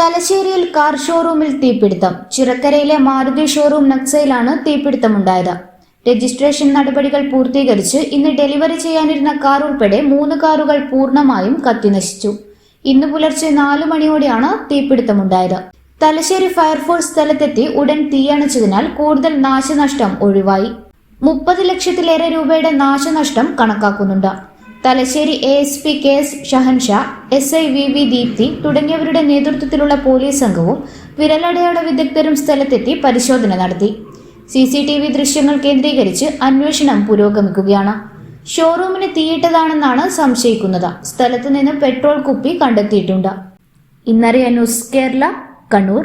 തലശ്ശേരിയിൽ കാർ ഷോറൂമിൽ തീപിടുത്തം. ചിറക്കരയിലെ മാരുതി ഷോറൂം നക്സയിലാണ് തീപിടുത്തമുണ്ടായത്. രജിസ്ട്രേഷൻ നടപടികൾ പൂർത്തീകരിച്ച് ഇന്ന് ഡെലിവറി ചെയ്യാനിരുന്ന കാർ ഉൾപ്പെടെ മൂന്ന് കാറുകൾ പൂർണമായും കത്തിനശിച്ചു. ഇന്ന് പുലർച്ചെ നാലു മണിയോടെയാണ് തീപിടുത്തമുണ്ടായത്. തലശ്ശേരി ഫയർഫോഴ്സ് സ്ഥലത്തെത്തി ഉടൻ തീയണച്ചതിനാൽ കൂടുതൽ നാശനഷ്ടം ഒഴിവായി. മുപ്പത് ലക്ഷത്തിലേറെ രൂപയുടെ നാശനഷ്ടം കണക്കാക്കുന്നുണ്ട്. Thalassery A S P K S Shahansha S I V V Deepthi തുടങ്ങിയവരുടെ നേതൃത്വത്തിലുള്ള പോലീസ് സംഘവും വിരലടയാള വിദഗ്ധരും സ്ഥലത്തെത്തി പരിശോധന നടത്തി. സി സി ടി വി ദൃശ്യങ്ങൾ കേന്ദ്രീകരിച്ച് അന്വേഷണം പുരോഗമിക്കുകയാണ്. ഷോറൂമിന് തീയിട്ടതാണെന്നാണ് സംശയിക്കുന്നത്. സ്ഥലത്ത് നിന്ന് പെട്രോൾ കുപ്പി കണ്ടെത്തിയിട്ടുണ്ട്. ഇന്നറിയ ന്യൂസ് കേരള കണ്ണൂർ.